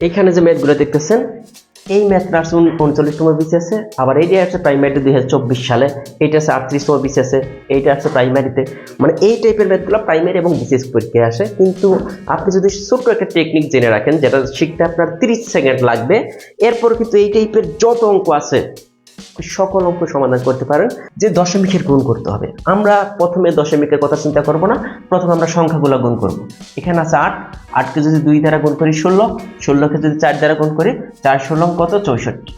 এখানে যে ম্যাথগুলো দেখতেছেন, এই ম্যাথটা আছে উনচল্লিশতম আছে, আবার এইটা আছে প্রাইমারিতে দুই হাজার চব্বিশ সালে, এইটা আছে আটত্রিশতম আছে, এইটা আছে প্রাইমারিতে মানে এই টাইপের ম্যাথগুলো প্রাইমারি এবং বিসিএস পরীক্ষায় আসে, কিন্তু আপনি যদি ছোট্ট একটা টেকনিক জেনে রাখেন, যেটা শিখতে আপনার তিরিশ সেকেন্ড লাগবে এরপর কিন্তু এই টাইপের যত অঙ্ক আছে সকল অঙ্ক সমাধান করতে পারেন, যে দশমিকের গুণ করতে হবে। আমরা প্রথমে দশমিকের কথা চিন্তা করব না, প্রথমে আমরা সংখ্যাগুলো গুণ করব। এখানে আছে আট, আটকে যদি দুই দ্বারা গুণ করি ষোলো, ষোলোকে যদি চার দ্বারা গুণ করি, চার ষোলো কত? চৌষট্টি।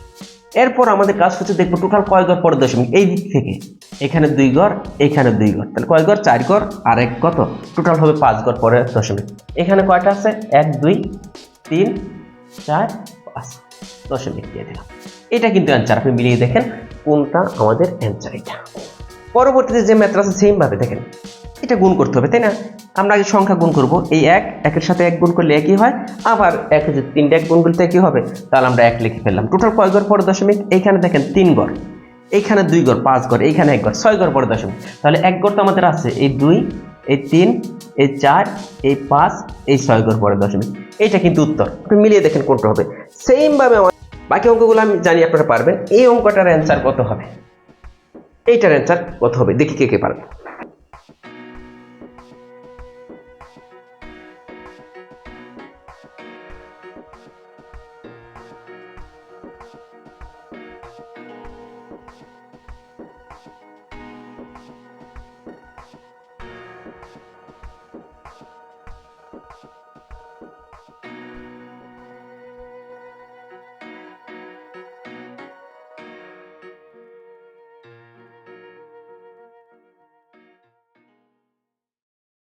এরপর আমাদের কাজ হচ্ছে দেখব টোটাল কয় ঘর পরে দশমিক? এই দিক থেকে। এখানে দুই ঘর এখানে দুই ঘর তাহলে কয় ঘর চার ঘর আর এক কত? টোটাল হবে পাঁচ ঘর পরে দশমিক। এখানে কয়টা আছে? এক, দুই, তিন, চার, পাঁচ। দশমিক দিয়ে দিলাম। এটা কিন্তু অ্যান্সার আপনি মিলিয়ে দেখেন কোনটা আমাদের অ্যান্সার এটা। পরবর্তীতে যে ম্যাথ আছে সেমভাবে দেখেন, এটা গুণ করতে হবে, তাই না? আমরা আগে সংখ্যা গুণ করব, এই এক, একের সাথে এক গুণ করলে একই হয়, আবার একে যদি তিনটা, এক গুণ করলে একই হবে, তাহলে আমরা এক লিখে ফেললাম। টোটাল কয় ঘর পরে দশমিক, এইখানে দেখেন তিন ঘর এইখানে দুই ঘর পাঁচ ঘর এইখানে এক ঘর ছয় ঘর পরে দশমিক। তাহলে এক ঘর তো আমাদের আছে, এই দুই, এই তিন, এই চার, এই পাঁচ, এই ছয় ঘর পরে দশমিক। এইটা কিন্তু উত্তর, আপনি মিলিয়ে দেখেন কোনটা হবে। সেমভাবে আমার বাকি অঙ্কগুলো আমি জানি আপনারা পারবেন। এই অঙ্কটার অ্যান্সার কত হবে? এইটার অ্যান্সার কত হবে? দেখি কে কে পারবেন